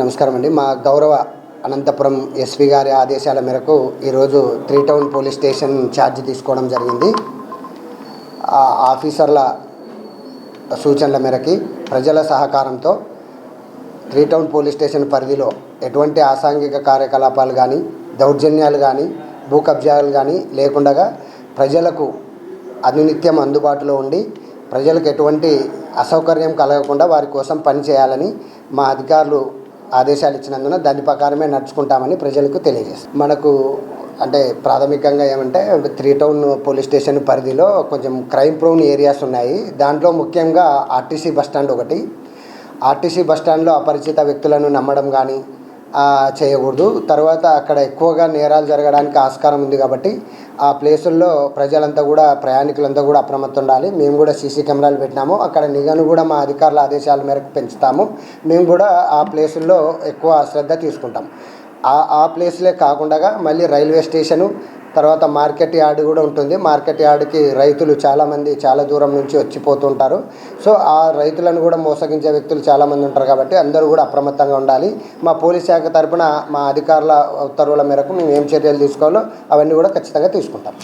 నమస్కారం అండి. మా గౌరవ అనంతపురం ఎస్పీ గారి ఆదేశాల మేరకు ఈరోజు three town police station charge తీసుకోవడం జరిగింది. ఆ ఆఫీసర్ల సూచనల మేరకి ప్రజల సహకారంతో త్రీ టౌన్ పోలీస్ స్టేషన్ పరిధిలో ఎటువంటి అసాంఘిక కార్యకలాపాలు కానీ దౌర్జన్యాలు కానీ భూ కబ్జాలు కానీ లేకుండా ప్రజలకు అనునిత్యం అందుబాటులో ఉండి ప్రజలకు ఎటువంటి అసౌకర్యం కలగకుండా వారి కోసం పని చేయాలని మా అధికారులు ఆదేశాలు ఇచ్చినందున దాని ప్రకారమే నడుచుకుంటామని ప్రజలకు తెలియజేస్తాం. మనకు అంటే ప్రాథమికంగా ఏమంటే త్రీ టౌన్ పోలీస్ స్టేషన్ పరిధిలో కొంచెం క్రైమ్ ప్రోన్ ఏరియాస్ ఉన్నాయి. దాంట్లో ముఖ్యంగా ఆర్టీసీ బస్టాండ్ ఒకటి. ఆర్టీసీ బస్టాండ్లో అపరిచిత వ్యక్తులను నమ్మడం కానీ చేయకూడదు. తర్వాత అక్కడ ఎక్కువగా నేరాలు జరగడానికి ఆస్కారం ఉంది కాబట్టి ఆ ప్లేసుల్లో ప్రజలంతా కూడా ప్రయాణికులంతా కూడా అప్రమత్తం ఉండాలి. మేము కూడా సీసీ కెమెరాలు పెట్టినాము. అక్కడ నిఘను కూడా మా అధికారుల ఆదేశాల మేరకు పెంచుతాము. మేము కూడా ఆ ప్లేసుల్లో ఎక్కువ శ్రద్ధ తీసుకుంటాం. ఆ ఆ ప్లేస్లే కాకుండా మళ్ళీ రైల్వే స్టేషను తర్వాత మార్కెట్ యార్డ్ కూడా ఉంటుంది. మార్కెట్ యార్డ్కి రైతులు చాలామంది చాలా దూరం నుంచి వచ్చిపోతుంటారు సో ఆ రైతులను కూడా మోసగించే వ్యక్తులు చాలామంది ఉంటారు కాబట్టి అందరూ కూడా అప్రమత్తంగా ఉండాలి. మా పోలీస్ శాఖ తరపున మా అధికారుల ఉత్తర్వుల మేరకు మేము ఏం చర్యలు తీసుకోవాలో అవన్నీ కూడా ఖచ్చితంగా తీసుకుంటాం.